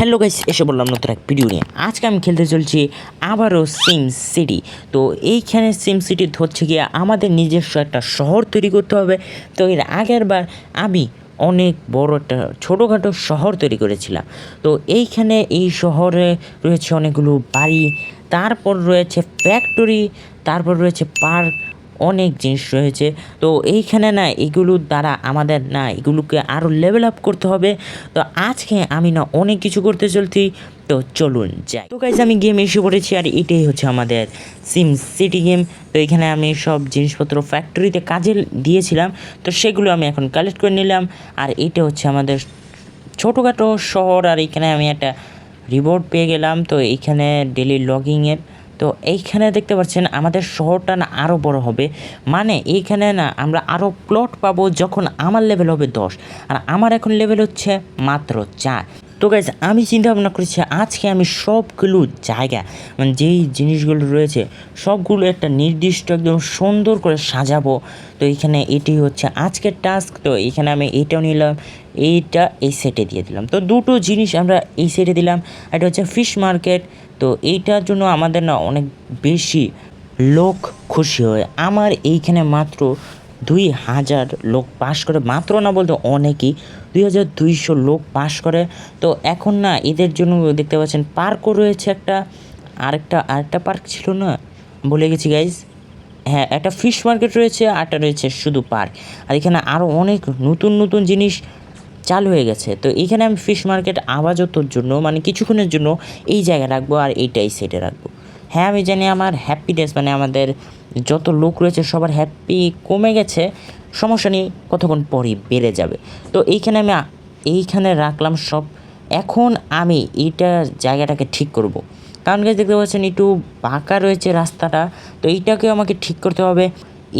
Hello guys, এসে বললাম নতুন এক ভিডিও নিয়ে। আজকে আমি খেলতে চলছি আবারও সিম সিটি তো এইখানে সিম সিটি হচ্ছে গিয়ে আমাদের নিজস্ব একটা শহর তৈরি করতে হবে। তো এর আগের বার আমি অনেক বড় একটা ছোটোখাটো শহর তৈরি করেছিলাম। তো এইখানে এই শহরে রয়েছে অনেকগুলো বাড়ি, তারপর রয়েছে ফ্যাক্টরি তারপর রয়েছে পার্ক অনেক জিনিস রয়েছে। তো এইখানে না এগুলোর দ্বারা আমাদের না, এগুলোকে আরও লেভেল আপ করতে হবে। তো আজকে আমি না অনেক কিছু করতে চলছি। তো চলুন যাই। তো গাইজ আমি গেম এসে পড়েছি আর এটাই হচ্ছে আমাদের সিম সিটি গেম তো এখানে আমি সব জিনিসপত্র ফ্যাক্টরিতে কাজে দিয়েছিলাম। তো সেগুলো আমি এখন কালেক্ট করে নিলাম। আর এটা হচ্ছে আমাদের ছোটোখাটো শহর। আর এখানে আমি একটা রিবোর্ড পেয়ে গেলাম। তো এইখানে ডেলি লগিংয়ের তো এইখানে দেখতে পাচ্ছেন আমাদের শহরটা না আরও বড় হবে। মানে এইখানে না আমরা আরও প্লট পাবো যখন আমার লেভেল হবে দশ। আর আমার এখন লেভেল হচ্ছে মাত্র চার। তো গাইজ আমি চিন্তা ভাবনা করেছি আজকে আমি সবগুলো জায়গা মানে যেই জিনিসগুলো রয়েছে, সবগুলো একটা নির্দিষ্ট একদম সুন্দর করে সাজাবো। তো এইখানে এটি হচ্ছে আজকের টাস্ক তো এইখানে আমি এটাও নিলাম, এইটা এই সেটে দিয়ে দিলাম। তো দুটো জিনিস আমরা এই সেটে দিলাম, এটা হচ্ছে ফিশ মার্কেট তো এইটার জন্য আমাদের না অনেক বেশি লোক খুশি হয়। আমার এইখানে মাত্র দুই হাজার লোক পাশ করে, মাত্র না বলতে অনেকই, দুই হাজার দুইশো লোক পাশ করে। তো এখন না এদের জন্য দেখতে পাচ্ছেন পার্কও রয়েছে একটা, আরেকটা আরেকটা পার্ক ছিল না? বলে গেছি গাইজ হ্যাঁ একটা ফিশ মার্কেট রয়েছে আরটা রয়েছে শুধু পার্ক আর এখানে আরও অনেক নতুন নতুন জিনিস চালু হয়ে গেছে। তো এখানে আমি ফিশ মার্কেট আপাততর জন্য মানে কিছুক্ষণের জন্য এই জায়গায় রাখব আর এইটাই সেটে রাখব। হ্যাঁ আমি জানি আমার হ্যাপিনেস মানে আমাদের যত লোক রয়েছে সবার হ্যাপি কমে গেছে, সমস্যা নেই, কতক্ষণ পরই বেড়ে যাবে। তো এইখানে আমি এইখানে রাখলাম সব। এখন আমি এইটা জায়গাটাকে ঠিক করব। কারণ গাছ দেখতে পাচ্ছেন একটু বাঁকা রয়েছে রাস্তাটা, তো এইটাকেও আমাকে ঠিক করতে হবে।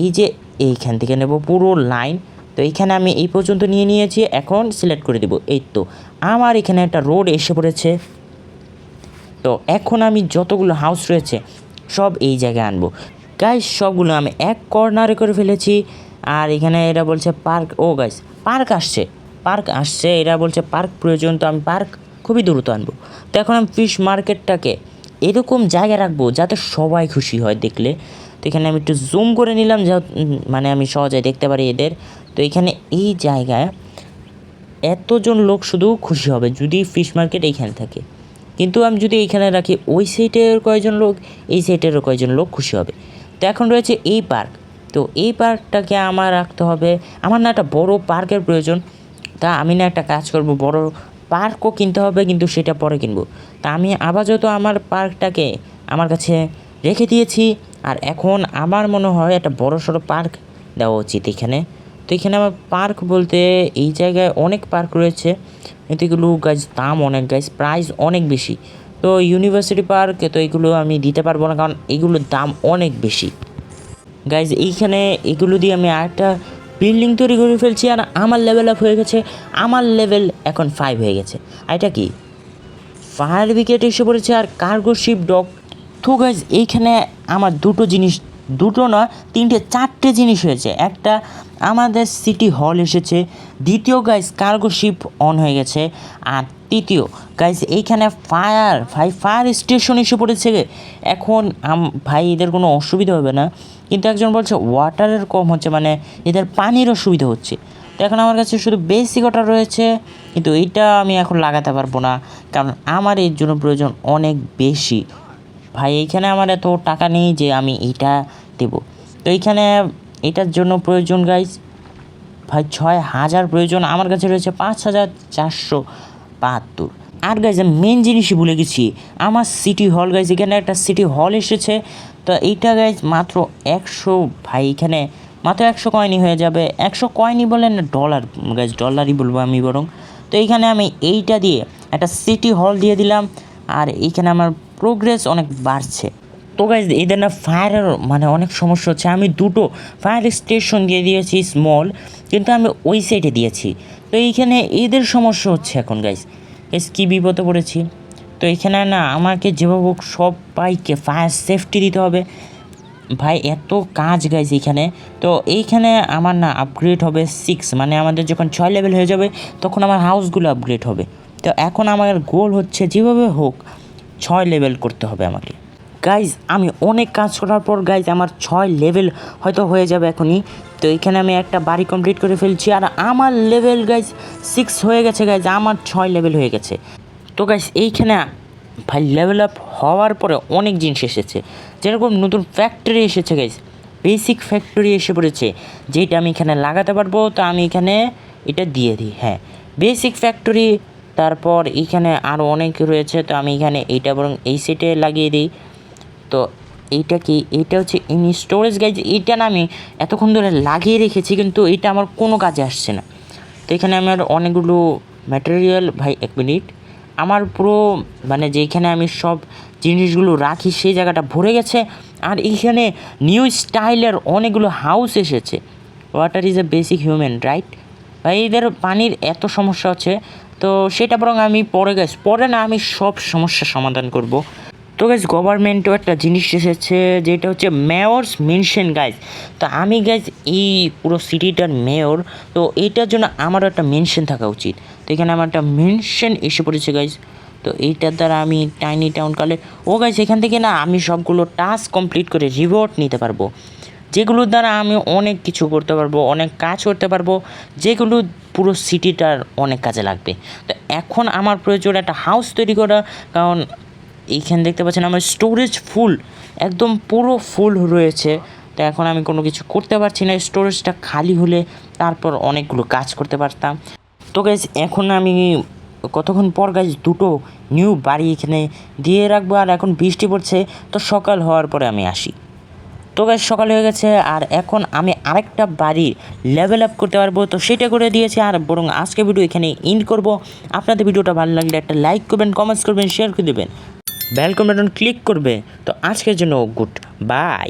এই যে এইখান থেকে নেব পুরো লাইন তো এইখানে আমি এই পর্যন্ত নিয়ে নিয়েছি, এখন সিলেক্ট করে দেবো। এই তো, আমার এখানে একটা রোড এসে পড়েছে। তো এখন আমি যতগুলো হাউস রয়েছে, সব এই জায়গায় আনব। গাইস সবগুলো আমি এক কর্নারে করে ফেলেছি। আর এখানে এরা বলছে পার্ক ও গাইস পার্ক আসছে। পার্ক আসছে, এরা বলছে পার্ক প্রয়োজন, তো আমি পার্ক খুবই দ্রুত আনব। তো এখন আমি ফিশ মার্কেটটাকে এরকম জায়গায় রাখব যাতে সবাই খুশি হয় দেখলে। তো এখানে আমি একটু জুম করে নিলাম, যা মানে আমি সহজে দেখতে পারি এদের। তো এখানে এই জায়গায় এতজন লোক শুধু খুশি হবে যদি ফিশ মার্কেট এইখানে থাকে। কিন্তু আমি যদি এইখানে রাখি, ওই সাইডের কয়েকজন লোক, এই সাইডেরও কয়েকজন লোক খুশি হবে। তো এখন রয়েছে এই পার্ক তো এই পার্কটাকে আমার রাখতে হবে। আমার না একটা বড় পার্কের প্রয়োজন। তা আমি না একটা কাজ করব, বড় পার্কও কিনতে হবে, কিন্তু সেটা পরে কিনবো। তা আমি আপাতত আমার পার্কটাকে আমার কাছে রেখে দিয়েছি। আর এখন আমার মনে হয় একটা বড় সড়ো পার্ক দেওয়া উচিত এখানে। তো এখানে আমার পার্ক বলতে এই জায়গায় অনেক পার্ক রয়েছে। কিন্তু এগুলো গাছ দাম অনেক গাছ প্রাইস অনেক বেশি। তো ইউনিভার্সিটি পার্ক তো এগুলো আমি দিতে পারব না কারণ এগুলোর দাম অনেক বেশি। গাইজ এইখানে এগুলো দিয়ে আমি আরেকটা বিল্ডিং তৈরি করে ফেলছি আর আমার লেভেল আপ হয়ে গেছে। আমার লেভেল এখন ফাইভ হয়ে গেছে। আর এটা কি? ফায়ার ব্রিগেড এসে পড়েছে আর কার্গো শিপ ডক তো গাইজ এইখানে আমার দুটো জিনিস দুটো না তিনটে, চারটে জিনিস হয়েছে। একটা আমাদের সিটি হল এসেছে, দ্বিতীয় গাইজ কার্গো শিপ অন হয়ে গেছে, আর তৃতীয় গাইজ এইখানে ফায়ার ভাই ফায়ার স্টেশন এসে পড়েছে এখন ভাই এদের কোনো অসুবিধা হবে না। কিন্তু একজন বলছে ওয়াটারের কম হচ্ছে মানে এদের পানির অসুবিধা হচ্ছে। তো এখন আমার কাছে শুধু বেসিক ওয়াটার রয়েছে, কিন্তু এইটা আমি এখন লাগাতে পারব না, কারণ আমার এর জন্য প্রয়োজন অনেক বেশি। ভাই, এইখানে আমার এত টাকা নেই যে আমি এইটা দেব। তো এইখানে এটার জন্য প্রয়োজন গাইজ ভাই, ছয় হাজার প্রয়োজন। আমার কাছে রয়েছে পাঁচ হাজার চারশো বাহাত্তর। আর গাইজ মেন জিনিসই ভুলে গেছি। আমার সিটি হল গাইজ এখানে একটা সিটি হল এসেছে। তো এইটা গাইজ মাত্র একশো, ভাই, এখানে মাত্র একশো কয়েনই হয়ে যাবে। একশো কয়েনই বলেন না ডলার গাইজ ডলারই বলব আমি বরং। তো এইখানে আমি এইটা দিয়ে একটা সিটি হল দিয়ে দিলাম। আর এইখানে আমার প্রোগ্রেস অনেক বাড়ছে। তো গাইজ এদের না ফায়ারের মানে অনেক সমস্যা হচ্ছে। আমি দুটো ফায়ার স্টেশন দিয়ে দিয়েছি স্মল কিন্তু আমি ওই সাইডে দিয়েছি। তো এইখানে এদের সমস্যা হচ্ছে এখন গাইজ গাইজ কী বিপদে পড়েছি? তো এখানে না আমাকে যেভাবে হোক সবাইকে ফায়ার সেফটি দিতে হবে। ভাই, এত কাজ গাইজ এইখানে তো এইখানে আমার না আপগ্রেড হবে সিক্স মানে আমাদের যখন ছয় লেভেল হয়ে যাবে, তখন আমার হাউসগুলো আপগ্রেড হবে। তো এখন আমার গোল হচ্ছে যেভাবে হোক ছয় লেভেল করতে হবে আমাকে। গাইজ আমি অনেক কাজ করার পর গাইজ আমার ছয় লেভেল হয়তো হয়ে যাবে এখনই। তো এখানে আমি একটা বাড়ি কমপ্লিট করে ফেলছি আর আমার লেভেল গাইজ সিক্স হয়ে গেছে গাইজ আমার ছয় লেভেল হয়ে গেছে। তো গাইজ এইখানে ভাই লেভেল আপ হওয়ার পরে অনেক জিনিস এসেছে। যেরকম নতুন ফ্যাক্টরি এসেছে গাইজ বেসিক ফ্যাক্টরি এসে পড়েছে, যেটা আমি এখানে লাগাতে পারব, তো আমি এখানে এটা দিয়ে দিই হ্যাঁ। বেসিক ফ্যাক্টরি তারপর এখানে আরও অনেক রয়েছে, তো আমি এখানে এইটা বরং এই সেটে লাগিয়ে দিই। তো এইটা কি? এইটা হচ্ছে ইন স্টোরেজ গাইজ এইটা না আমি এতক্ষণ ধরে লাগিয়ে রেখেছি, কিন্তু এটা আমার কোনো কাজে আসছে না। তো এখানে আমার অনেকগুলো ম্যাটেরিয়াল ভাই, এক মিনিট। আমার পুরো মানে যেখানে আমি সব জিনিসগুলো রাখি, সেই জায়গাটা ভরে গেছে। আর এইখানে নিউ স্টাইলের অনেকগুলো হাউস এসেছে। Water is a basic human right ভাই, এদের পানির এত সমস্যা হচ্ছে, তো সেটা বরং আমি পরে গেছি পরে না আমি সব সমস্যার সমাধান করব। তো গাইজ গভর্নমেন্টও একটা জিনিস এসেছে, যেটা হচ্ছে মেয়রস মেনশন গাইজ তো আমি গাইজ এই পুরো সিটিটার মেয়র তো এইটার জন্য আমারও একটা মেনশন থাকা উচিত। তো এখানে আমার একটা মেনশন এসে পড়েছে গাইজ তো এইটার দ্বারা আমি টাইনি টাউন কালে ও গাইজ এখান থেকে না আমি সবগুলো টাস্ক কমপ্লিট করে রিওয়ার্ড নিতে পারব। যেগুলোর দ্বারা আমি অনেক কিছু করতে পারব, অনেক কাজ করতে পারব, যেগুলো পুরো সিটিটার অনেক কাজে লাগবে। তো এখন আমার প্রয়োজন একটা হাউস তৈরি করা, কারণ এইখানে দেখতে পাচ্ছেন আমার স্টোরেজ ফুল একদম পুরো ফুল রয়েছে। তো এখন আমি কোনো কিছু করতে পারছি না স্টোরেজটা খালি হলে তারপর অনেকগুলো কাজ করতে পারতাম। তো গাইজ এখন আমি কতক্ষণ পর গাইজ দুটো নিউ বাড়ি এখানে দিয়ে রাখব, আর এখন বৃষ্টি পড়ছে, তো সকাল হওয়ার পরে আমি আসি। তো গাছ সকাল হয়ে গেছে, আর এখন আমি আরেকটা বাড়ি লেভেল আপ করতে পারব। তো সেটা করে দিয়েছি, আর বরং আজকে ভিডিও এখানে ইন করব। আপনাদের ভিডিওটা ভালো লাগলে একটা লাইক করবেন কমেন্টস করবেন শেয়ার করে দেবেন। বেলকম বাটন ক্লিক করবে। তো আজকের জন্য গুড বাই